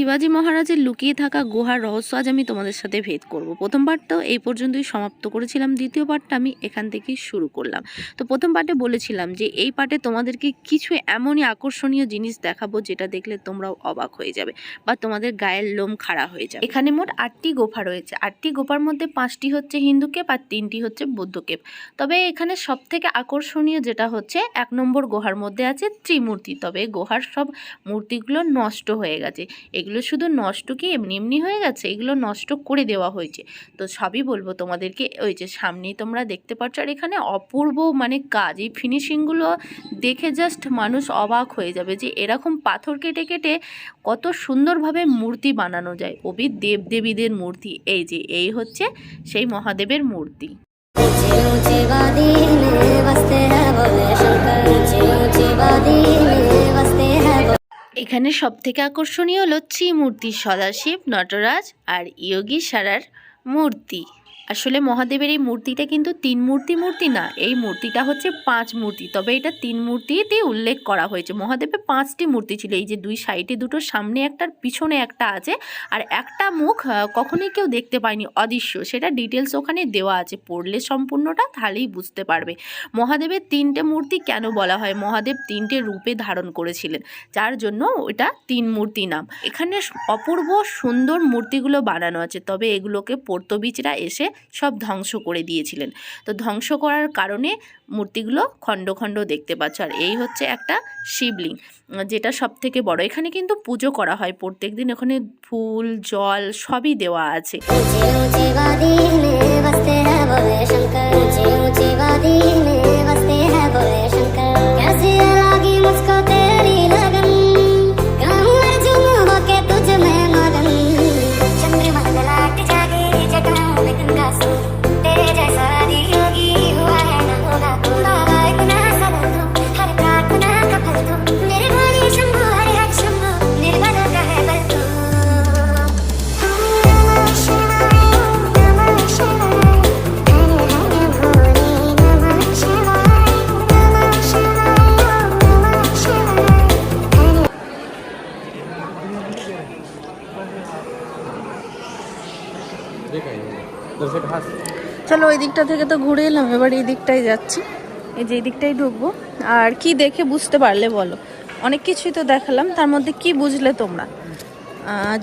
শিবাজি মহারাজের লুকিয়ে থাকা গুহার রহস্য আজ আমি তোমাদের সাথে ভেদ করব। প্রথম পার্টটাও এই পর্যন্তই সমাপ্ত করেছিলাম। দ্বিতীয় পার্টটা আমি এখান থেকেই শুরু করলাম। তো প্রথম পার্টে বলেছিলাম যে এই পার্টে তোমাদেরকে কিছু এমনই আকর্ষণীয় জিনিস দেখাবো যেটা দেখলে তোমরাও অবাক হয়ে যাবে বা তোমাদের গায়ের লোম খাড়া হয়ে যাবে। এখানে মোট আটটি গোফা রয়েছে। আটটি গোফার মধ্যে পাঁচটি হচ্ছে হিন্দু কেপ আর তিনটি হচ্ছে বৌদ্ধ কেপ। তবে এখানে সব থেকে আকর্ষণীয় যেটা হচ্ছে, এক নম্বর গুহার মধ্যে আছে ত্রিমূর্তি। তবে গুহার সব মূর্তিগুলো নষ্ট হয়ে গেছে। এগুলো এগুলো শুধু নষ্ট কি এমনি এমনি হয়ে গেছে? এগুলো নষ্ট করে দেওয়া হয়েছে। তো সবই বলব তোমাদেরকে, ওই যে সামনেই তোমরা দেখতে পাচ্ছ, আর এখানে অপূর্ব মানে কাজ। এই ফিনিশিংগুলো দেখে জাস্ট মানুষ অবাক হয়ে যাবে যে এরকম পাথর কেটে কেটে কত সুন্দরভাবে মূর্তি বানানো যায়। কবি দেবদেবীদের মূর্তি, এই যে এই হচ্ছে সেই মহাদেবের মূর্তি। বলে শঙ্কর এখানে সব থেকে আকর্ষণীয় হলো ত্রিমূর্তি সদাশিব নটরাজ আর ইয়োগী সারার মূর্তি। আসলে মহাদেবের এই মূর্তিটা কিন্তু তিন মূর্তি মূর্তি না, এই মূর্তিটা হচ্ছে পাঁচ মূর্তি। তবে এটা তিন মূর্তিতে উল্লেখ করা হয়েছে। মহাদেবের পাঁচটি মূর্তি ছিল, এই যে দুই সাইডে দুটো, সামনে একটার পিছনে একটা আছে, আর একটা মুখ কখনোই কেউ দেখতে পায়নি, অদৃশ্য। সেটা ডিটেলস ওখানে দেওয়া আছে, পড়লে সম্পূর্ণটা তাহলেই বুঝতে পারবে। মহাদেবের তিনটে মূর্তি কেন বলা হয়? মহাদেব তিনটে রূপে ধারণ করেছিলেন, যার জন্য ওটা তিন মূর্তি নাম। এখানে অপূর্ব সুন্দর মূর্তিগুলো বানানো আছে, তবে এগুলোকে পর্তবীজরা এসে সব ধ্বংস করে দিয়েছিলেন। তো ধ্বংস করার কারণে মূর্তিগুলো খণ্ড খণ্ড দেখতে পাচ্ছ। আর এই হচ্ছে একটা শিবলিং, যেটা সব থেকে বড়। এখানে কিন্তু পুজো করা হয়। প্রত্যেক দিন ওখানে ফুল, জল সবই দেওয়া আছে। ऊंची ওই দিকটা থেকে তো ঘুরে এলাম, এবার এই দিকটাই যাচ্ছি। এই যে এই দিকটাই ঢুকবো। আর কি দেখে বুঝতে পারলে বলো? অনেক কিছুই তো দেখালাম, তার মধ্যে কি বুঝলে তোমরা?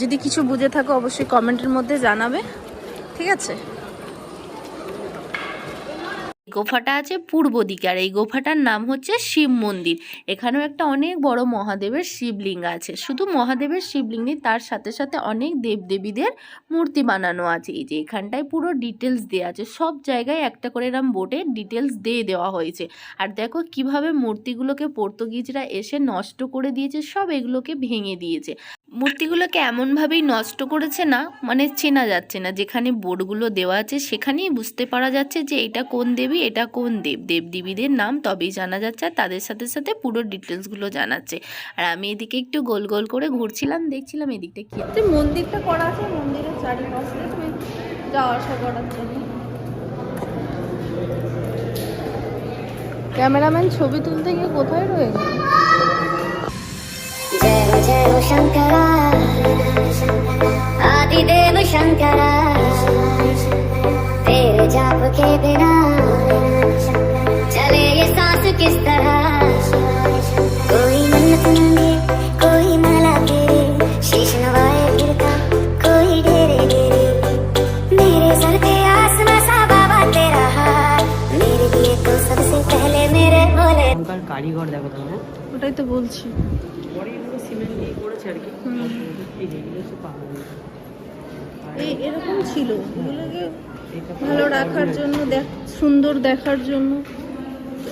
যদি কিছু বুঝে থাকো অবশ্যই কমেন্টের মধ্যে জানাবে। ঠিক আছে? গোফাটা আছে পূর্ব দিকে, আর এই গোফাটার নাম হচ্ছে শিব মন্দির। এখানেও একটা অনেক বড় মহাদেবের শিবলিঙ্গ আছে। শুধু মহাদেবের শিবলিঙ্গ নেই, তার সাথে সাথে অনেক দেবদেবীদের মূর্তি বানানো আছে। এই যে এখানটায় পুরো ডিটেলস দেওয়া আছে, সব জায়গায় একটা করে এরম বোর্ডে ডিটেলস দিয়ে দেওয়া হয়েছে। আর দেখো কীভাবে মূর্তিগুলোকে পর্তুগিজরা এসে নষ্ট করে দিয়েছে, সব এগুলোকে ভেঙে দিয়েছে। মূর্তিগুলোকে এমনভাবেই নষ্ট করেছে না মানে চেনা যাচ্ছে না। যেখানে বোর্ডগুলো দেওয়া আছে সেখানেই বুঝতে পারা যাচ্ছে যে এটা কোন দেবী এটা কোন দেব। দেবদেবীদের নাম তবেই জানা যাচ্ছে আর তাদের সাথে সাথে পুরো ডিটেলসগুলো জানাচ্ছে। আর আমি এদিকে একটু গোল গোল করে ঘুরছিলাম দেখছিলাম এদিকটা কি মন্দিরটা করা আছে মন্দিরের চারিপাশে তুমি যাওয়া আসা করার জন্য। ক্যামেরাম্যান ছবি তুলতে গিয়ে কোথায় রয়ে গেল जय हो जय हो शंकरा आदिदेव शंकरा तेरे जाप के बिना चले ये सांस किस तरह कोई मन्नत मांगे कोई माला फेरे शीश नवाए फिरता कोई डेरे डेरे मेरे सर पे आसमां सा बाबा तेरा हाथ मेरे लिए तो सबसे पहले मेरे भोले এখনকার কারিগর দেখো তো হ্যাঁ ওটাই তো বলছি পরে এগুলো সিমেন্ট দিয়ে করেছে আর কি। এই পাহাড় এরকম ছিল। এগুলোকে ভালো রাখার জন্য দেখ সুন্দর দেখার জন্য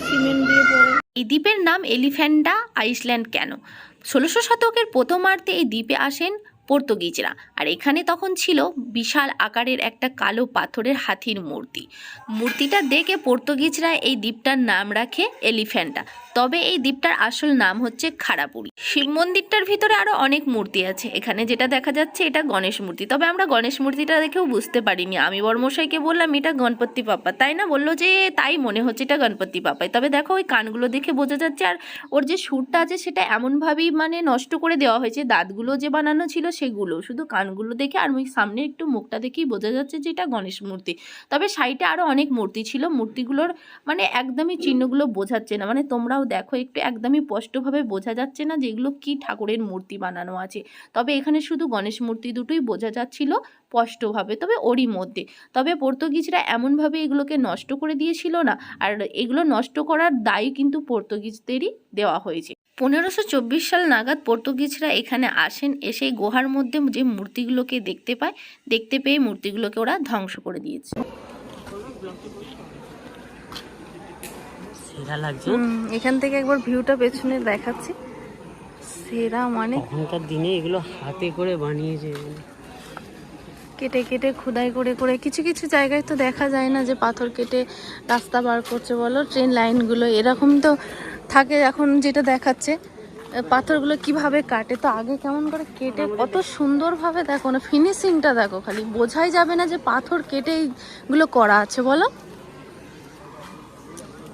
সিমেন্ট দিয়ে পরে। এই দ্বীপের নাম এলিফ্যান্ডা আইসল্যান্ড কেন? ষোলোশো শতকের প্রথমার্ধে এই দ্বীপে আসেন পর্তুগিজরা। আর এখানে তখন ছিল বিশাল আকারের একটা কালো পাথরের হাতির মূর্তি। মূর্তিটা দেখে পর্তুগিজরা এই দ্বীপটার নাম রাখে এলিফ্যান্টা। তবে এই দ্বীপটার আসল নাম হচ্ছে খাড়াপুরি। শিব মন্দিরটার ভিতরে আরও অনেক মূর্তি আছে। এখানে যেটা দেখা যাচ্ছে এটা গণেশ মূর্তি। তবে আমরা গণেশ মূর্তিটা দেখেও বুঝতে পারিনি। আমি বর্মশাইকে বললাম, এটা গণপতি পাপ্পা তাই না? বলল যে, তাই মনে হচ্ছে এটা গণপতি পাপ্পাই তবে দেখো, ওই কানগুলো দেখে বোঝা যাচ্ছে, আর ওর যে সুরটা আছে, সেটা এমনভাবেই মানে নষ্ট করে দেওয়া হয়েছে। দাঁতগুলো যে বানানো ছিল, সেগুলো। শুধু কানগুলো দেখে আর ওই সামনে একটু মুখটা দেখেই বোঝা যাচ্ছে যে, এটা গণেশ মূর্তি। তবে সাইডে আরও অনেক মূর্তি ছিল। মূর্তিগুলোর মানে একদমই চিহ্নগুলো বোঝাচ্ছে না। মানে তোমরাও দেখো, একটু একদমই স্পষ্টভাবে বোঝা যাচ্ছে না যে এগুলো কী ঠাকুরের মূর্তি বানানো আছে। তবে এখানে শুধু গণেশ মূর্তি দুটোই বোঝা যাচ্ছিল স্পষ্টভাবে, তবে ওরই মধ্যে। তবে পর্তুগিজরা এমনভাবে এগুলোকে নষ্ট করে দিয়েছিল না, আর এগুলো নষ্ট করার দায় কিন্তু পর্তুগিজদেরই দেওয়া হয়েছে। পনেরোশো চব্বিশ সাল নাগাদ পর্তুগিজরা এখানে আসেন, এসে গুহার মধ্যে যে মূর্তিগুলোকে দেখতে পায়, দেখতে পেয়ে মূর্তিগুলোকে ওরা ধ্বংস করে দিয়েছে। সেরা লাগছে। এখান থেকে একবার ভিউটা পেছনে দেখাচ্ছি। সেরা মানে তখনকার দিনে এগুলো হাতে করে বানিয়েছে। কেটে কেটে খোদাই করে করে কিছু কিছু জায়গায় তো দেখা যায় না যে পাথর কেটে রাস্তা বার করছে বলো? ট্রেন লাইনগুলো এরকম তো থাকে এখন যেটা দেখাচ্ছে। পাথরগুলো কীভাবে কাটে? তো আগে কেমন করে কেটে কত সুন্দরভাবে দেখো না ফিনিশিংটা দেখো খালি। বোঝাই যাবে না যে পাথর কেটে এইগুলো করা আছে বলো?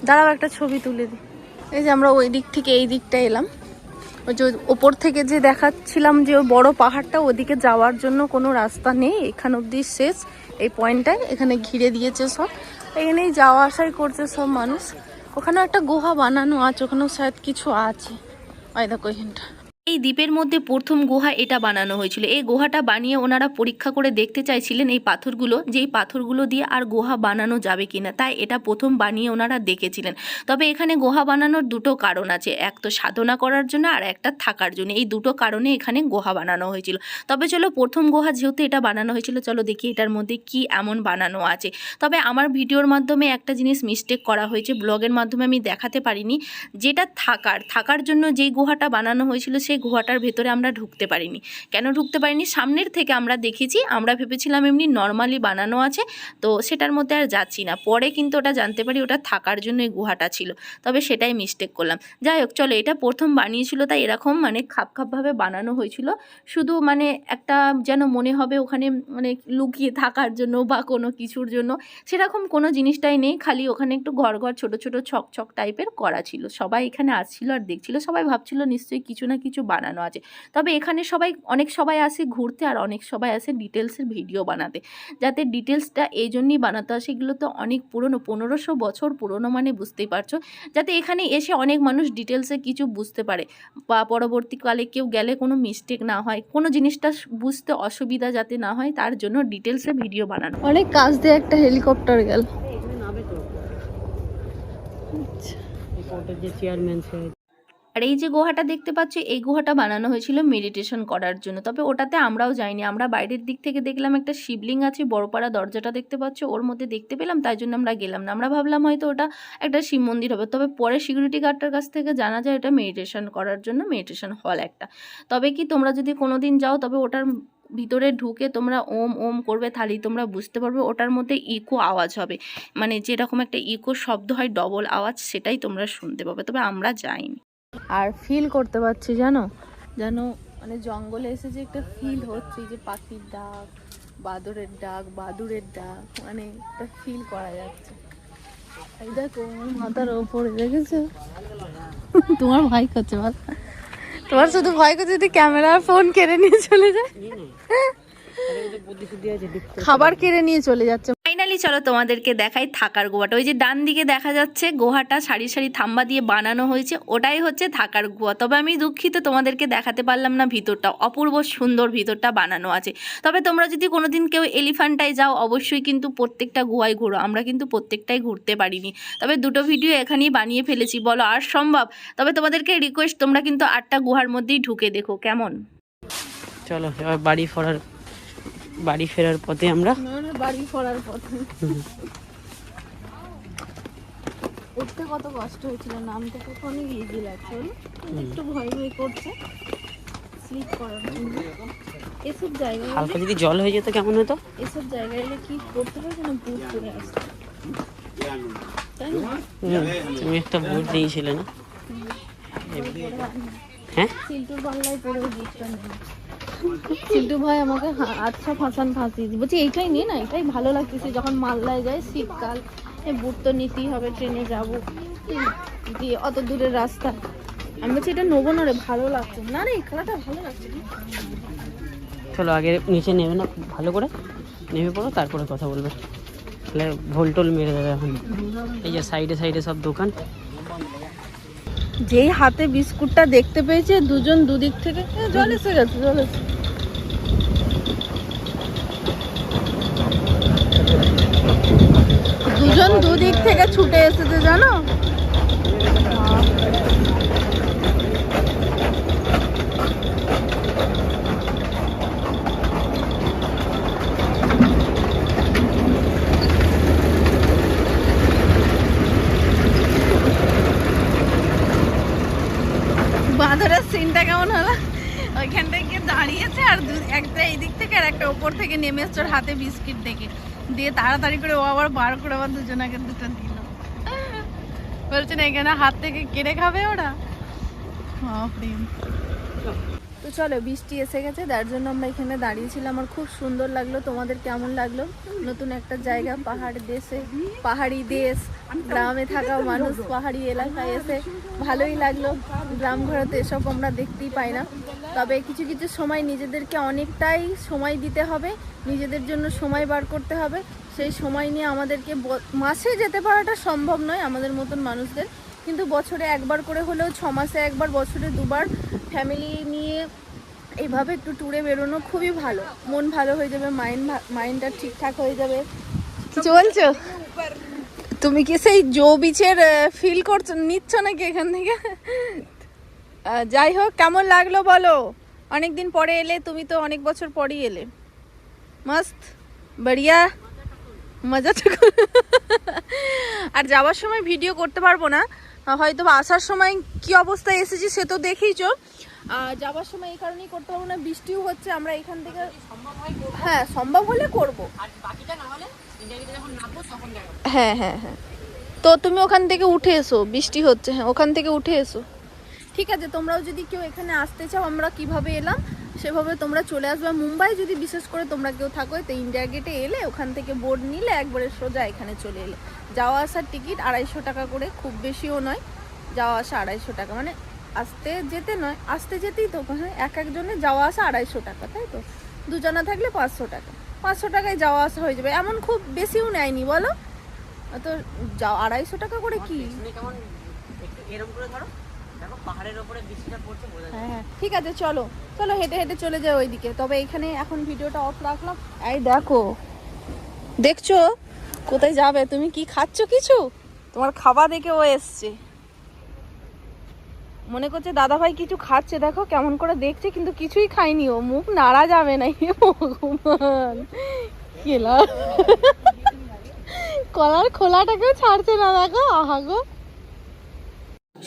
দাঁড়াও, একটা ছবি তুলে দিই। এই যে আমরা ওই দিক থেকে এই দিকটা এলাম। ওই যে ওপর থেকে যে দেখাচ্ছিলাম যে ওই বড় পাহাড়টা, ওদিকে যাওয়ার জন্য কোনো রাস্তা নেই। এখান অবধি শেষ। এই পয়েন্টটায় এখানে ঘিরে দিয়েছে সব। এখানেই যাওয়া আসাই করছে সব মানুষ। ওখানেও একটা গুহা বানানো আছে, ওখানেও শায়দ কিছু আছে। ওই দেখো এখানটা। এই দ্বীপের মধ্যে প্রথম গুহা এটা বানানো হয়েছিল। এই গুহাটা বানিয়ে ওনারা পরীক্ষা করে দেখতে চাইছিলেন এই পাথরগুলো, যে এই পাথরগুলো দিয়ে আর গুহা বানানো যাবে কিনা। তাই এটা প্রথম বানিয়ে ওনারা দেখেছিলেন। তবে এখানে গুহা বানানোর দুটো কারণ আছে। এক তো সাধনা করার জন্য আর একটা থাকার জন্য। এই দুটো কারণে এখানে গুহা বানানো হয়েছিল। তবে চলো প্রথম গুহা যেহেতু এটা বানানো হয়েছিল, চলো দেখি এটার মধ্যে কি এমন বানানো আছে। তবে আমার ভিডিওর মাধ্যমে একটা জিনিস মিস্টেক করা হয়েছে ব্লগের মাধ্যমে আমি দেখাতে পারিনি। যেটা থাকার থাকার জন্য যেই গুহাটা বানানো হয়েছিল সেই গুহাটার ভেতরে আমরা ঢুকতে পারিনি। কেন ঢুকতে পারিনি? সামনের থেকে আমরা দেখেছি, আমরা ভেবেছিলাম এমনি নর্মালি বানানো আছে, তো সেটার মধ্যে আর যাচ্ছি না। পরে কিন্তু ওটা জানতে পারি ওটা থাকার জন্য এই গুহাটা ছিল, তবে সেটাই মিস্টেক করলাম। যাই হোক, চলো এটা প্রথম বানিয়েছিল, তাই এরকম মানে খাপ খাপভাবে বানানো হয়েছিল। শুধু মানে একটা যেন মনে হবে ওখানে মানে লুকিয়ে থাকার জন্য বা কোনো কিছুর জন্য। সেরকম কোনো জিনিসটাই নেই, খালি ওখানে একটু ঘর ঘর ছোট ছোট ছক ছক টাইপের করা ছিল। সবাই এখানে আসছিল আর দেখছিল, সবাই ভাবছিল নিশ্চয়ই কিছু না কিছু বানানো আছে। তবে এখানে সবাই অনেক সবাই আসে ঘুরতে আর অনেক সবাই আসে ডিটেলসের ভিডিও বানাতে। যাতে ডিটেলসটা এই জন্যই বানাতে হয় সেগুলো তো অনেক পুরনো পনেরোশো বছর পুরনো মানে বুঝতেই পারছ। যাতে এখানে এসে অনেক মানুষ ডিটেলসে কিছু বুঝতে পারে। বা পরবর্তীকালে কেউ গেলে কোনো মিস্টেক না হয় কোনো জিনিসটা বুঝতে অসুবিধা যাতে না হয় তার জন্য ডিটেলসে ভিডিও বানানো। অনেক কাজ দিয়ে একটা হেলিকপ্টার গেল। যে চেয়ারম্যান সে। আর এই যে গুহাটা দেখতে পাচ্ছ, এই গুহাটা বানানো হয়েছিল মেডিটেশন করার জন্য। তবে ওটাতে আমরাও যাইনি। আমরা বাইরের দিক থেকে দেখলাম একটা শিবলিং আছে, বড়পাড়া দরজাটা দেখতে পাচ্ছ, ওর মধ্যে দেখতে পেলাম, তাই জন্য আমরা গেলাম না। আমরা ভাবলাম হয়তো ওটা একটা শিব মন্দির হবে। তবে পরে সিকিউরিটি গার্ডটার কাছ থেকে জানা যায় এটা মেডিটেশন করার জন্য মেডিটেশন হল একটা। তবে কি তোমরা যদি কোনো দিন যাও, তবে ওটার ভিতরে ঢুকে তোমরা ওম ওম করবে তাহলেই তোমরা বুঝতে পারবে, ওটার মধ্যে ইকো আওয়াজ হবে। মানে যেরকম একটা ইকো শব্দ হয় ডবল আওয়াজ, সেটাই তোমরা শুনতে পাবে। তবে আমরা যাইনি। আর ফিল করতে পারছি জানো? যেন মানে জঙ্গলে এসে যে একটা ফিল হচ্ছে যে পাখির ডাক বাদরের ডাক বাদুরের ডাক মানে একটা ফিল করা যাচ্ছে। এই দেখো মাথার ওপরে দেখেছ? তোমার ভয় করছে বল তোমার শুধু ভয় করছে যদি ক্যামেরা আর ফোন কেড়ে নিয়ে চলে যায়। খাবার কেড়ে নিয়ে চলে যাচ্ছে। ফাইনালি চলো তোমাদেরকে দেখাই থাকার গুহাটা। ওই যে ডান দিকে দেখা যাচ্ছে গুহাটা সারি সারি থাম্বা দিয়ে বানানো হয়েছে। ওটাই হচ্ছে থাকার গুহা। তবে আমি দুঃখিত, তোমাদেরকে দেখাতে পারলাম না ভিতরটা। অপূর্ব সুন্দর ভিতরটা বানানো আছে। তবে তোমরা যদি কোনোদিন কেউ এলিফ্যান্টায় যাও, অবশ্যই কিন্তু প্রত্যেকটা গুহায় ঘুরো। আমরা কিন্তু প্রত্যেকটাই ঘুরতে পারিনি। তবে দুটো ভিডিও এখানেই বানিয়ে ফেলেছি। বলো, আর সম্ভব? তবে তোমাদেরকে রিকোয়েস্ট তোমরা কিন্তু আটটা গুহার মধ্যেই ঢুকে দেখো। কেমন? চলো, এবার বাড়ি ফেরার বাড়ি ফেরার পথে আমরা। বাড়ি ফেরার পথে। উঠতে কত কষ্ট হয়েছিল নামতে কত অনেক ইজি লাগছে? একটু ভয় ভয় করছে। স্লিপ করার এসব জায়গায় হালকা যদি জল হয়ে যেত কেমন হতো? এসব জায়গায় এলে কি করতে বুট আসতে তুমি একটা বুট নিয়েছিলে না? হ্যাঁ? সিল্টুর বাংলায় পড়ে বুটটা নেই সিল্টু ভাই আমাকে আচ্ছা ফাঁসান দিই বলছি, এইটাই নিয়ে না, এটাই ভালো লাগতেছে। যখন মালদায় যায়, শীতকাল বুট তো নিতেই হবে, ট্রেনে যাব। দিয়ে অত দূরের রাস্তা। আমি বলছি, এটা নেব না রে, ভালো লাগছে। না রে খেলাটা ভালো লাগছে চলো, আগে নিচে নেবে না, ভালো করে নেমে পড়ো, তারপরে কথা বলবে। তাহলে ভোল টোল মেরে দেবে এখন। এই যে সাইডে সাইডে সব দোকান। যেই হাতে বিস্কুটটা দেখতে পেয়েছে দুজন দুদিক থেকে জল এসে গেছে জল এসে দুজন দুদিক থেকে ছুটে এসেছে জানো? বাঁদরের সিনটা কেমন হলো? ওইখান থেকে দাঁড়িয়েছে আর একটা এই দিক থেকে আর একটা ওপর থেকে নেমে এসছে হাতে বিস্কিট দেখে। দিয়ে তাড়াতাড়ি করে ও আবার বার করে আবার দুজনাকে দুটো দিল। বলছে না, এখানে হাত থেকে কেড়ে খাবে ওরা? বাপরে। চলো, বৃষ্টি এসে গেছে, তার জন্য আমরা এখানে দাঁড়িয়েছিলাম। আমার খুব সুন্দর লাগল, তোমাদের কেমন লাগল? নতুন একটা জায়গা, পাহাড় দেশে, পাহাড়ি দেশ, গ্রামে থাকা মানুষ, পাহাড়ি এলাকায় এসে ভালোই লাগল। গ্রাম ঘরেতে এসব আমরা দেখতেই পাই না। তবে কিছু কিছু সময় নিজেদেরকে অনেকটাই সময় দিতে হবে, নিজেদের জন্য সময় বার করতে হবে। সেই সময় নিয়ে আমাদেরকে মাসে যেতে পারাটা সম্ভব নয়, আমাদের মতন মানুষদের। কিন্তু বছরে একবার করে হলেও ছ মাসে একবার, বছরে দুবার ফ্যামিলি নিয়ে এইভাবে একটু ট্যুরে বেরোনো খুবই ভালো। মন ভালো হয়ে যাবে মাইন্ড মাইন্ডটা ঠিকঠাক হয়ে যাবে। বলছো তুমি কি সেই জো বিচের ফিল করছ? নিচ্ছ নাকি এখান থেকে? যাই হোক, কেমন লাগল বলো? অনেক দিন পরে এলে, তুমি তো অনেক বছর পরেই এলে। মস্ত, বড়িয়া, মজা আর যাওয়ার সময় ভিডিও করতে পারব না। হয়তো আসার সময় কি অবস্থায় এসেছি সে তো দেখেইছো আর যাওয়ার সময় এই কারণেই করতে পারব না বৃষ্টিও হচ্ছে আমরা এখান থেকে হ্যাঁ সম্ভব হলে করব। হ্যাঁ হ্যাঁ হ্যাঁ। তো তুমি ওখান থেকে উঠে এসো বৃষ্টি হচ্ছে হ্যাঁ ওখান থেকে উঠে এসো। ঠিক আছে তোমরাও যদি কেউ এখানে আসতে চাও আমরা কীভাবে এলাম সেভাবে তোমরা চলে আসবে। মুম্বাই যদি বিশেষ করে তোমরা কেউ থাকো তো ইন্ডিয়া গেটে এলে ওখান থেকে বোর্ড নিলে একবারে সোজা এখানে চলে এলে। যাওয়া আসার টিকিট আড়াইশো টাকা করে খুব বেশিও নয় যাওয়া আসা আড়াইশো টাকা। মানে আসতে যেতে নয় আসতে যেতেই তো হ্যাঁ এক একজনে যাওয়া আসা আড়াইশো টাকা তাই তো? দুজনা থাকলে পাঁচশো টাকা। পাঁচশো টাকায় যাওয়া আসা হয়ে যাবে। এমন খুব বেশিও নেয়নি বলো? তো যাও আড়াইশো টাকা করে কি? হ্যাঁ হ্যাঁ, ঠিক আছে চলো। চলো হেঁটে হেঁটে চলে যাও ওইদিকে। তবে এখানে এখন ভিডিওটা অফ রাখলাম। এই দেখো দেখছ? কোথায় যাবে? তুমি কি খাচ্ছ কিছু? তোমার খাবার দেখে ও এসছে। মনে করছে দাদা ভাই কিছু খাচ্ছে, দেখো কেমন করে দেখছে, কিন্তু কিছুই খায়নি ও। মুখ নাড়া যাবে না। কেলা কলার খোলাটাকেও ছাড়ছে না, দেখো। আহা গো।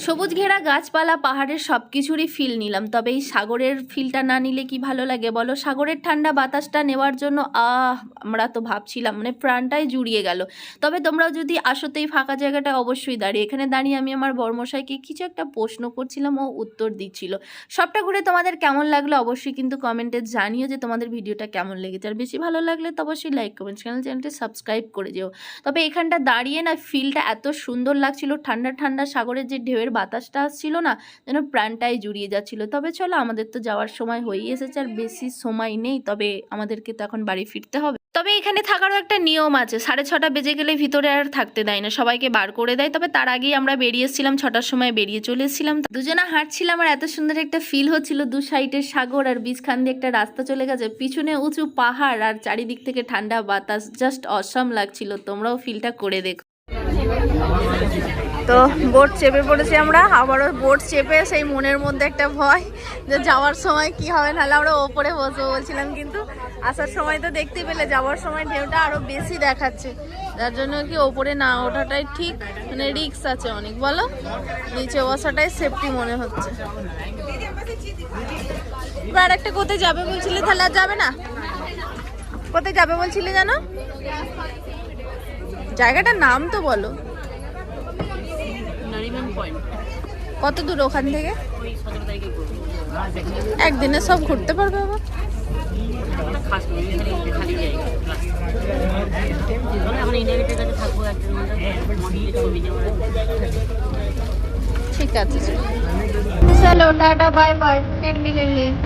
সবুজ ঘেরা গাছপালা, পাহাড়ের সব কিছুরই ফিল নিলাম। তবে এই সাগরের ফিলটা না নিলে কি ভালো লাগে বলো? সাগরের ঠান্ডা বাতাসটা নেওয়ার জন্য আহ, আমরা তো ভাবছিলাম মানে প্রাণটাই জুড়িয়ে গেল। তবে তোমরাও যদি আসতেই ফাঁকা জায়গাটা অবশ্যই দাঁড়িয়ে। এখানে দাঁড়িয়ে আমি আমার বর্মশাইকে কিছু একটা প্রশ্ন করছিলাম, ও উত্তর দিচ্ছিল। সবটা ঘুরে তোমাদের কেমন লাগল অবশ্যই কিন্তু কমেন্টে জানিও যে তোমাদের ভিডিওটা কেমন লেগেছে। আর বেশি ভালো লাগলে তো অবশ্যই লাইক কমেন্ট চ্যানেল চ্যানেলটি সাবস্ক্রাইব করে যেও। তবে এখানটা দাঁড়িয়ে না ফিলটা এত সুন্দর লাগছিল, ঠান্ডা ঠান্ডা সাগরের যে ঢেউয়ের বাতাসটা আসছিল না, যেন প্রাণটাই জুড়িয়ে যাচ্ছিল। তবে চলো, আমাদের তো যাওয়ার সময় হয়েই এসেছে আর বেশি সময় নেই, তবে আমাদেরকে তো এখন বাড়ি ফিরতে হবে। তবে এখানে থাকারও একটা নিয়ম আছে, সাড়ে ছটা বেজে গেলে ভিতরে আর থাকতে দেয় না, সবাইকে বার করে দেয়। তবে তার আগেই আমরা বেরিয়ে এসেছিলাম, ছটার সময় বেরিয়ে চলে এসেছিলাম। দুজনে হাঁটছিলাম আর এত সুন্দর একটা ফিল হচ্ছিল, দু সাইডের সাগর আর বীজখান দিয়ে একটা রাস্তা চলে গেছে, পিছনে উঁচু পাহাড় আর চারিদিক থেকে ঠান্ডা বাতাস জাস্ট অসম লাগছিল, তোমরাও ফিলটা করে দেখো। তো বোট চেপে পড়েছি আমরা। আবারও বোট চেপে সেই মনের মধ্যে একটা ভয় যে যাওয়ার সময় কি হবে, নাহলে আমরা ওপরে বসবো বলছিলাম। কিন্তু আসার সময় তো দেখতে পেলে, যাওয়ার সময় ঢেউটা আরও বেশি দেখাচ্ছে। যার জন্য কি ওপরে না ওঠাটাই ঠিক মানে রিক্স আছে অনেক। বলো? নিচে বসাটাই সেফটি মনে হচ্ছে। এবার একটা কোথায় যাবে বলছিলে, তাহলে আর যাবে না? কোথায় যাবে বলছিলে জানো? জায়গাটার নাম তো বলো। পয়েন্ট কত দূর ওখান থেকে? একদিনে সব ঘুরতে পারবে আবার? ঠিক আছে চলো টাটা বাই জায়গা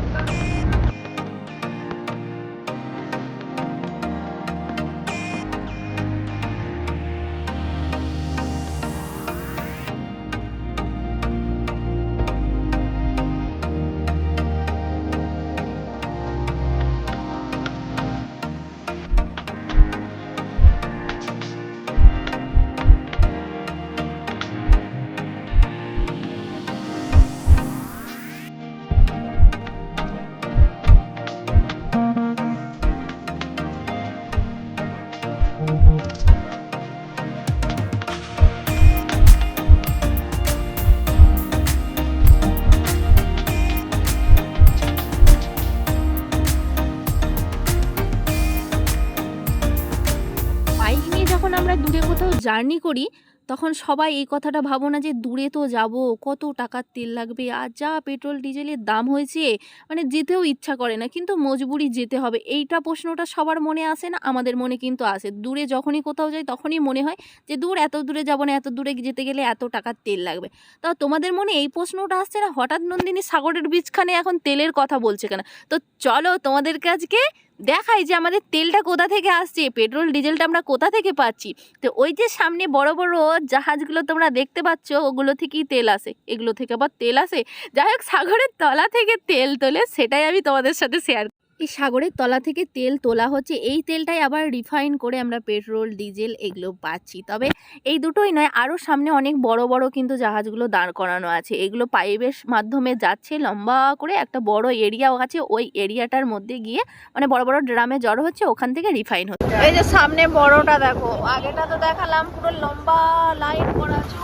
জার্নি করি, তখন সবাই এই কথাটা ভাবো না যে দূরে তো যাব, কত টাকার তেল লাগবে, আর যা পেট্রোল ডিজেলের দাম হয়েছে মানে যেতেও ইচ্ছা করে না, কিন্তু মজবুরি যেতে হবে। এইটা প্রশ্নটা সবার মনে আসে না, আমাদের মনে কিন্তু আসে। দূরে যখনই কোথাও যাই, তখনই মনে হয় যে দূর, এত দূরে যাব না, এত দূরে যেতে গেলে এত টাকার তেল লাগবে। তা তোমাদের মনে এই প্রশ্নটা আসছে না? হঠাৎ নন্দিনী সাগরের বীজখানে এখন তেলের কথা বলছে কেন? তো চলো তোমাদেরকে আজকে দেখাই যে আমাদের তেলটা কোথা থেকে আসছে, পেট্রোল, ডিজেলটা আমরা কোথা থেকে পাচ্ছি। তো ওই যে সামনে বড় বড় জাহাজগুলো তোমরা দেখতে পাচ্ছ, ওগুলো থেকেই তেল আসে। এগুলো থেকে আবার তেল আসে। যাই হোক, সাগরের তলা থেকে তেল তোলে, সেটাই আমি তোমাদের সাথে শেয়ার এই সাগরের তলা থেকে তেল তোলা হচ্ছে। এই তেলটাই আবার রিফাইন করে আমরা পেট্রোল ডিজেল এগুলো পাচ্ছি। তবে এই দুটোই নয় আরও সামনে অনেক বড় বড় কিন্তু জাহাজগুলো দাঁড় করানো আছে। এগুলো পাইপের মাধ্যমে যাচ্ছে, লম্বা করে একটা বড় এরিয়াও আছে। ওই এরিয়াটার মধ্যে গিয়ে মানে বড় বড় ড্রামে জড়ো হচ্ছে, ওখান থেকে রিফাইন হচ্ছে। এই যে সামনে বড়টা দেখো, আগেটা তো দেখালাম, পুরো লম্বা লাইন করা আছে।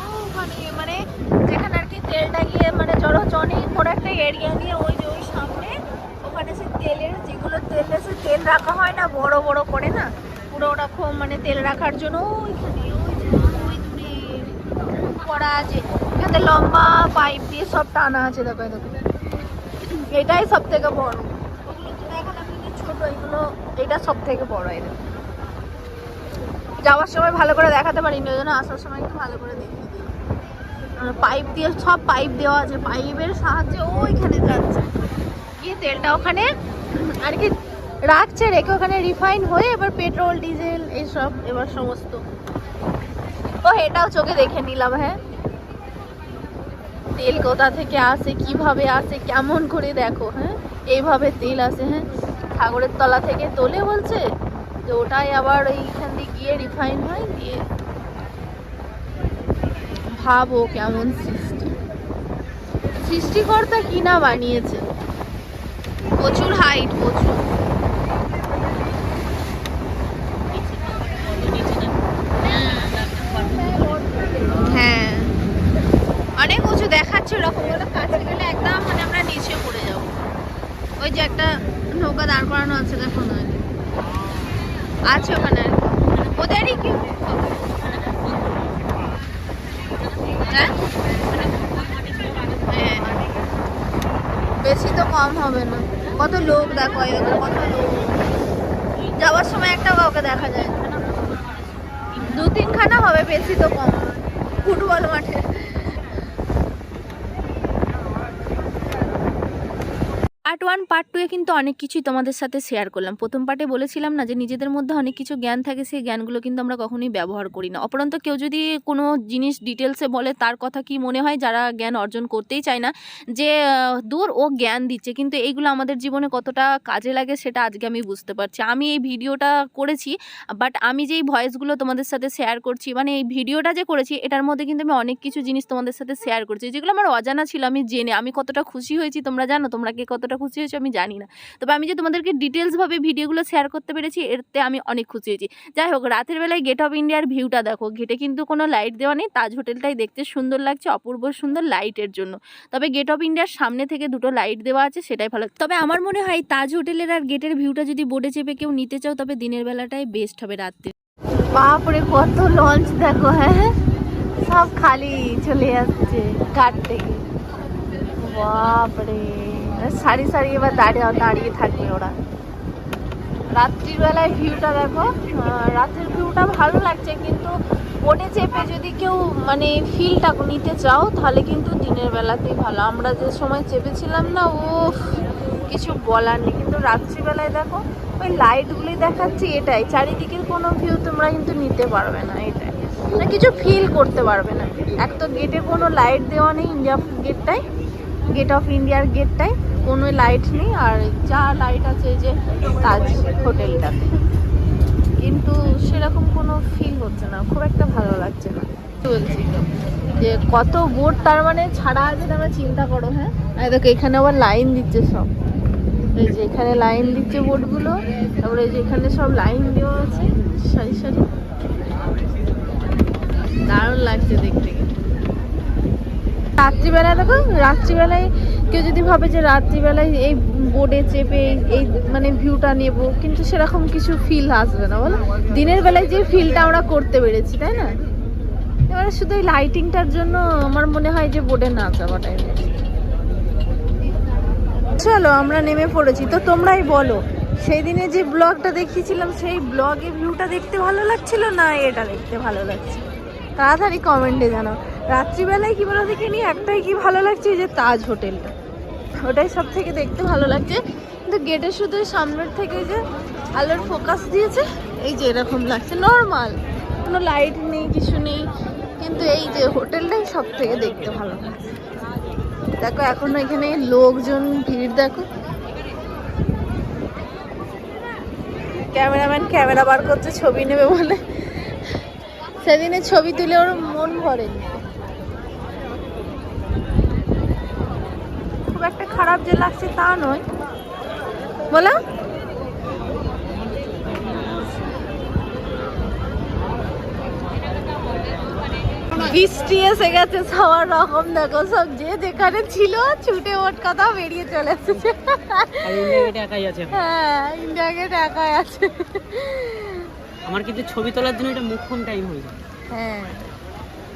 মানে যেখানে আর কি তেলটা গিয়ে মানে জড়ো হচ্ছে, অনেক বড় একটা এরিয়া নিয়ে ওই যে ওই সামনে ওখানে সে তেলের, যেগুলো তেল সে তেল রাখা হয় না বড় বড় করে না? পুরো ওরকম মানে তেল রাখার জন্য ওইখানে ওই দূরে করা আছে। এখানে লম্বা পাইপ দিয়ে সব টানা আছে, দেখো দেখো। এটাই সব থেকে বড় ছোট, এগুলো, এটা সব থেকে বড় যাওয়ার সময় ভালো করে দেখাতে পারিনি, ওই জন্য আসার সময় একটু ভালো করে দেখিয়ে দিই পাইপ দিয়ে, সব পাইপ দেওয়া আছে, পাইপের সাহায্যে ওইখানে যাচ্ছে। গিয়ে তেলটা ওখানে আর কি রাখছে, রেখে ওখানে রিফাইন হয়ে এবার পেট্রোল ডিজেল এইসব এবার সমস্ত। ও, এটাও চোখে দেখে নিলাম হ্যাঁ। তেল কোথা থেকে আসে, কীভাবে আসে, কেমন করে দেখো হ্যাঁ। এইভাবে তেল আসে হ্যাঁ। সাগরের তলা থেকে তোলে বলছে যে ওটাই আবার ওইখান দিয়ে গিয়ে রিফাইন হয়, দিয়ে ভাবো কেমন সৃষ্টি। সৃষ্টিকর্তা কি না বানিয়েছে? প্রচুর হাইট প্রচুর। হ্যাঁ। অনেক উঁচু, দেখাচ্ছে গেলে একদম মানে আমরা নিচে পড়ে ওই যে একটা নৌকা দাঁড় করানো আছে আছে ওদেরই হ্যাঁ? হ্যাঁ। বেশি তো কম হবে না। কত লোক দেখো কত লোক। যাওয়ার সময় একটা কাউকে দেখা যায় না। দু তিনখানা হবে বেশি তো কম। ফুটবল মাঠে পার্ট ওয়ান পার্ট টুয়ে কিন্তু অনেক কিছুই তোমাদের সাথে শেয়ার করলাম। প্রথম পার্টে বলেছিলাম না যে নিজেদের মধ্যে অনেক কিছু জ্ঞান থাকে, সেই জ্ঞানগুলো কিন্তু আমরা কখনোই ব্যবহার করি না। অপরন্ত কেউ যদি কোনো জিনিস ডিটেলসে বলে তার কথা কি মনে হয়, যারা জ্ঞান অর্জন করতেই চায় না, যে দূর ও জ্ঞান দিচ্ছে, কিন্তু এইগুলো আমাদের জীবনে কতটা কাজে লাগে সেটা আজকে আমি বুঝতে পারছি। আমি এই ভিডিওটা করেছি বাট আমি যেই ভয়েসগুলো তোমাদের সাথে শেয়ার করছি মানে এই ভিডিওটা যে করেছি, এটার মধ্যে কিন্তু আমি অনেক কিছু জিনিস তোমাদের সাথে শেয়ার করছি। যেগুলো আমার অজানা ছিল, আমি জেনে, আমি কতটা খুশি হয়েছি তোমরা জানো, তোমরা কে কতটা খুশি হয়েছো আমি জানি না। তবে আমি যে তোমাদেরকে ডিটেলসভাবে ভিডিওগুলো শেয়ার করতে পেরেছি, এতে আমি অনেক খুশি হয়েছি। যাই হোক, রাতের বেলায় গেট অফ ইন্ডিয়ার ভিউটা দেখো। গেটে কিন্তু কোনো লাইট দেওয়া নেই। তাজ হোটেলটাই দেখতে সুন্দর লাগছে, অপূর্ব সুন্দর লাইটের জন্য। তবে গেট অফ ইন্ডিয়ার সামনে থেকে দুটো লাইট দেওয়া আছে, সেটাই ভালো। তবে আমার মনে হয় তাজ হোটেলের আর গেটের ভিউটা যদি বোর্ডে চেপে কেউ নিতে চাও, তবে দিনের বেলাটাই বেস্ট হবে রাত্রে। বাপরে, কত লঞ্চ দেখো হ্যাঁ? সব খালি চলে যাচ্ছে ঘাট থেকে। বাপরে। সারি সারি এবার দাঁড়িয়ে দাঁড়িয়ে থাকবে ওরা। রাত্রির বেলায় ভিউটা দেখো রাতের ভিউটা ভালো লাগছে, কিন্তু বোটে চেপে যদি কেউ মানে ফিলটা নিতে চাও, তাহলে কিন্তু দিনের বেলাতেই ভালো। আমরা যে সময় চেপেছিলাম না ও কিছু বলার নেই। কিন্তু রাত্রিবেলায় দেখো, ওই লাইটগুলি দেখাচ্ছে এটাই। চারিদিকের কোনো ভিউ তোমরা কিন্তু নিতে পারবে না, এটাই। না কিছু ফিল করতে পারবে না। এক তো গেটে কোনো লাইট দেওয়া নেই ইন্ডিয়া গেটটায় গেট অফ ইন্ডিয়ার গেটটায় কোনো লাইট নেই আর যা লাইট আছে যে তাজ হোটেলটাতে। কিন্তু সেরকম কোনো ফিল হচ্ছে না, খুব একটা ভালো লাগছে না। যে কত বোট তার মানে ছাড়া আছে তোমরা চিন্তা করো হ্যাঁ? আর দেখো, এখানে আবার লাইন দিচ্ছে সব। এই যে এখানে লাইন দিচ্ছে বোটগুলো তারপরে এই যে এখানে সব লাইন দেওয়া আছে। সারি সারি। দারুণ লাগছে দেখতে। রাত্রিবেলা দেখো, রাত্রিবেলায় কেউ যদি ভাবে যে রাত্রিবেলায় এই বোর্ডে চেপে এই- মানে ভিউটা নেব, কিন্তু সেরকম কিছু ফিল আসবে না। বলো, দিনের বেলায় যে ফিলটা আমরা করতে পেরেছি, তাই না? এবারে শুধু এই লাইটিংটার জন্য আমার মনে হয় যে বোর্ডে না যাওয়াটাই। চলো, আমরা নেমে পড়েছি। তো তোমরাই বলো সেই দিনে যে ব্লগটা দেখিয়েছিলাম, সেই ব্লগে ভিউটা দেখতে ভালো লাগছিল না এটা দেখতে ভালো লাগছে? তাড়াতাড়ি কমেন্টে জানাও। রাত্রিবেলায় কি বলো দেখে নি? একটাই কি ভালো লাগছে যে তাজ হোটেলটা ওটাই সব থেকে দেখতে ভালো লাগছে। কিন্তু গেটের শুধু সামনের থেকে যে আলোর ফোকাস দিয়েছে, এই যে এরকম লাগছে। নর্মাল কোনো লাইট নেই, কিছু নেই। কিন্তু এই যে হোটেলটাই সব থেকে দেখতে ভালো লাগছে। দেখো, এখন এখানে লোকজন, ভিড় দেখো। ক্যামেরাম্যান ক্যামেরা বার করছে, ছবি নেবে বলে। সেদিনে ছবি তুলে ওর মন ভরেনি খুব একটা খারাপ যে লাগছে তা নয়। বলো। বৃষ্টি এসে গেছে সবার রকম দেখো সব যে যেখানে ছিল ছুটে ওট কথা বেরিয়ে চলে এসেছে। হ্যাঁ ইন্ডিয়া গেট একাই আছে। আমার কিন্তু ছবি তোলার জন্য এটা মুখ্যম টাইম হয়ে যায়। হ্যাঁ।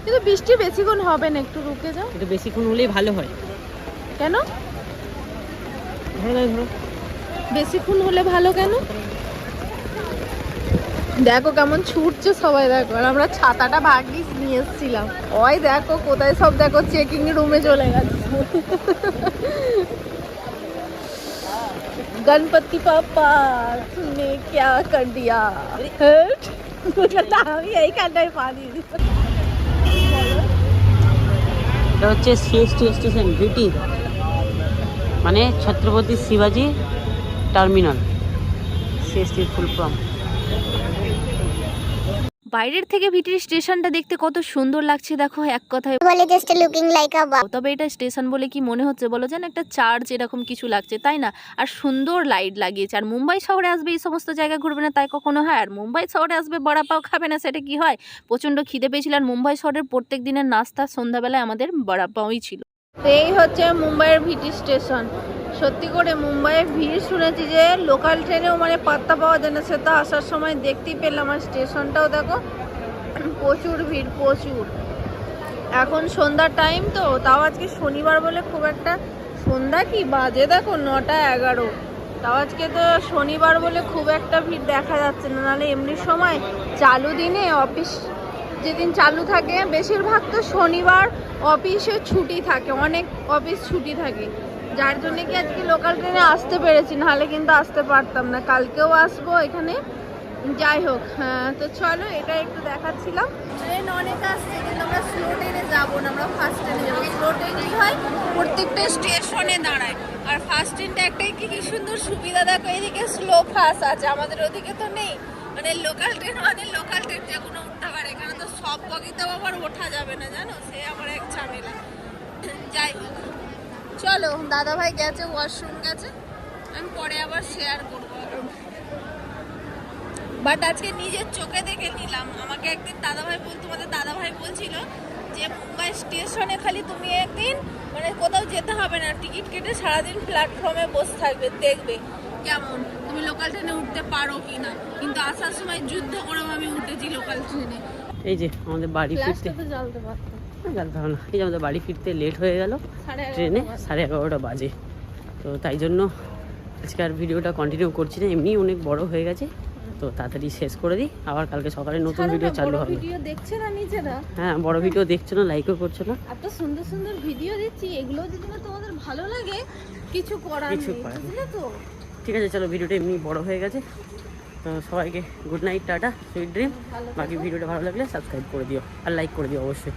কিন্তু বৃষ্টি বেশিক্ষণ হবে না একটু রুকে যাও। কিন্তু বেশিক্ষণ হলেই ভালো হয়। কেন? বেশিক্ষণ হলে ভালো কেন দেখো কেমন ছুটছে সবাই দেখো আর আমরা ছাতাটা ভাগ্যিস নিয়ে এসেছিলাম ওই দেখো কোথায় সব দেখো চেকিং রুমে চলে গেছে গণপতি পাপা তুমি क्या कर दिया हट আমি এইখানটায় পা দিয়ে দিচ্ছি। এটা হচ্ছে সিএসটি স্টেশন বিটি মানে ছত্রপতি শিবাজি টার্মিনাল সিএসটির ফুল ফর্ম বাইরের থেকে ভিটির স্টেশনটা দেখতে কত সুন্দর লাগছে দেখো এক কথায়। বলে জাস্ট লুকিং লাইক আ তবে এটা স্টেশন বলে কি মনে হচ্ছে বলো? যেন একটা চার্চ এরকম কিছু লাগছে তাই না? আর সুন্দর লাইট লাগিয়েছে। আর মুম্বাই শহরে আসবে এই সমস্ত জায়গা ঘুরবে না তাই কখনো হয়? আর মুম্বাই শহরে আসবে বড়া পাও খাবে না সেটা কি হয়? প্রচণ্ড খিদে পেয়েছিল। আর মুম্বাই শহরের প্রত্যেক দিনের নাস্তা সন্ধ্যাবেলায় আমাদের বড়া পাওই ছিল। এই হচ্ছে মুম্বাইয়ের ভিটি স্টেশন। সত্যি করে মুম্বাইয়ে ভিড় শুনেছি যে লোকাল ট্রেনেও মানে পাত্তা পাওয়া যায় না সে তো আসার সময় দেখতেই পেলাম। আর স্টেশনটাও দেখো, প্রচুর ভিড়, প্রচুর। এখন সন্ধ্যার টাইম তো, তাও আজকে শনিবার বলে খুব একটা সন্ধ্যা কি বাজে? দেখো নটা এগারো। তাও আজকে তো শনিবার বলে খুব একটা ভিড় দেখা যাচ্ছে না। নাহলে এমনি সময় চালু দিনে অফিস যেদিন চালু থাকে, বেশিরভাগ তো শনিবার অফিসে ছুটি থাকে, অনেক অফিস ছুটি থাকে। যার জন্য কি আজকে লোকাল ট্রেনে আসতে পেরেছি, নাহলে কিন্তু আসতে পারতাম না। কালকেও আসব এখানে। যাই হোক হ্যাঁ তো চলো এটা একটু দেখাচ্ছিলাম। ট্রেন অনেক আসছে, কিন্তু আমরা স্লো ট্রেনে যাব না, আমরা ফার্স্ট ট্রেনে যাব। স্লো ট্রেন হয়, প্রত্যেকটা স্টেশনে দাঁড়ায়। আর ফার্স্ট ট্রেনটা একটাই কি কি সুন্দর সুবিধা, দেখো, এদিকে স্লো ফাস্ট আছে, আমাদের ওদিকে তো নেই। মানে লোকাল ট্রেন মানে লোকাল ট্রেন যে কোনো উঠতে পারে তো সব আবার ওঠা যাবে না, জানো? সে আমার এক ঝামেলা। যাই চলো দাদা ভাই গেছে ওয়াশরুম গেছে। আমি পরে আবার শেয়ার করব। বাট আজকে নিজের চোখে দেখে নিলাম। আমাকে একদিন দাদাভাই বল তোমাদের দাদাভাই বলছিল যে, মুম্বাই স্টেশনে খালি তুমি একদিন মানে কোথাও যেতে হবে না। টিকিট কেটে সারাদিন প্ল্যাটফর্মে বসে থাকবে, দেখবে কেমন। তুমি লোকাল ট্রেনে উঠতে পারো কি না? কিন্তু আসার সময় যুদ্ধ করেও আমি উঠেছি লোকাল ট্রেনে এই যে আমাদের বাড়ি ফিরতে। জানতে হবে না। এই যে আমাদের বাড়ি ফিরতে লেট হয়ে গেল। ট্রেনে সাড়ে এগারোটা বাজে। তো তাই জন্য আজকে আর ভিডিওটা কন্টিনিউ করছি না। এমনি অনেক বড় হয়ে গেছে। তো তাড়াতাড়ি শেষ করে দিই। আবার কালকে সকালে নতুন ভিডিও চালু হবে। ভিডিও দেখছে না নিজেরা? হ্যাঁ বড় ভিডিও দেখছ না লাইকও করছ না? এত সুন্দর সুন্দর ভিডিও দিচ্ছি। এগুলো যদি না তোমাদের ভালো লাগে কিছু করার নেই। বুঝলে তো? ঠিক আছে চলো ভিডিওটা এমনি বড় হয়ে গেছে। তো সবাইকে good night, tata, sweet dream. বাকি ভিডিওটা ভালো লাগলে সাবস্ক্রাইব করে দিও আর লাইক করে দিও অবশ্যই।